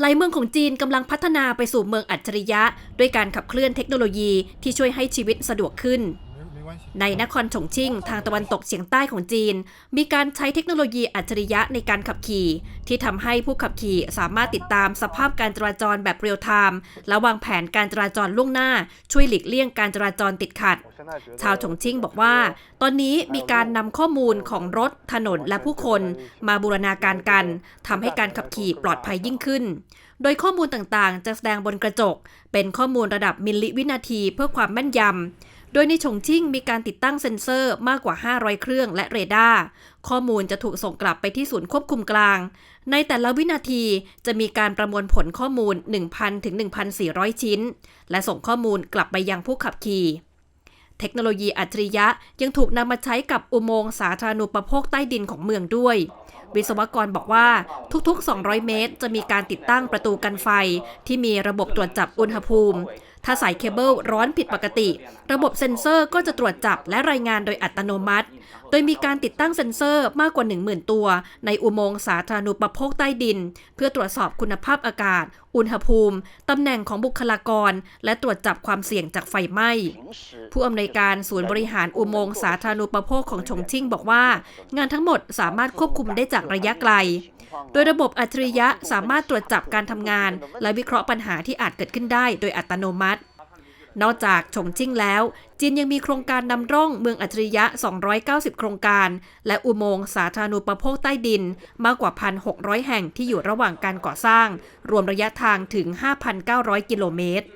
หลายเมืองของจีนกำลังพัฒนาไปสู่เมืองอัจฉริยะ ด้วยการขับเคลื่อนเทคโนโลยีที่ช่วยให้ชีวิตสะดวกขึ้น ในนครฉงชิ่ง ทางตะวันตกเฉียงใต้ของจีน มีการใช้เทคโนโลยีอัจฉริยะในการขับขี่ ที่ทำให้ผู้ขับขี่สามารถติดตามสภาพการจราจรแบบเรียลไทม์และวางแผนการจราจรล่วงหน้า ช่วยหลีกเลี่ยงการจราจรติดขัด ชาวฉงชิ่งบอกว่า ตอนนี้มีการนำข้อมูลของรถ ถนนและผู้คน มาบูรณาการกันทำให้การขับขี่ปลอดภัยยิ่งขึ้น โดยข้อมูลต่างๆ จะแสดงบนกระจก เป็นข้อมูลระดับมิลลิวินาทีเพื่อความแม่นยำ โดยในฉงชิ่งมีการติดตั้งเซ็นเซอร์มากกว่า 500 เครื่องและเรดาร์ข้อมูลจะถูกส่งกลับไปที่ศูนย์ควบคุมกลาง ในแต่ละวินาทีจะมีการประมวลผลข้อมูล 1,000 ถึง 1,400 ชิ้น และส่งข้อมูลกลับไปยังผู้ขับขี่เทคโนโลยีอัจฉริยะยังถูกนำมาใช้กับอุโมงค์สาธารณูปโภคใต้ดินของเมืองด้วย วิศวกรบอกว่าทุกๆ 200 เมตร จะมีการติดตั้งประตูกันไฟ ที่มีระบบตรวจจับอุณหภูมิ ถ้าสายเคเบิลร้อนผิดปกติ ระบบเซ็นเซอร์ก็จะตรวจจับและรายงานโดยอัตโนมัติโดยมีการติดตั้งเซ็นเซอร์มากกว่า 10,000 ตัว ในอุโมงค์สาธารณูปโภคใต้ดิน เพื่อตรวจสอบคุณภาพอากาศ อุณหภูมิ ตำแหน่งของบุคลากร และตรวจจับความเสี่ยงจากไฟไหม้ ผู้อำนวยการศูนย์บริหารอุโมงค์สาธารณูปโภคของฉงชิ่งบอกว่า งานทั้งหมดสามารถควบคุมได้จากระยะไกล โดยระบบอัจฉริยะสามารถตรวจจับการทำงาน และวิเคราะห์ปัญหาที่อาจเกิดขึ้นได้โดยอัตโนมัติ นอกจากฉงชิ่งแล้ว จีนยังมีโครงการนำร่องเมืองอัจฉริยะ 290 โครงการ และอุโมงค์สาธารณูปโภคใต้ดินมากกว่า 1,600 แห่งที่อยู่ระหว่างการก่อสร้าง รวมระยะทางถึง 5,900 กิโลเมตร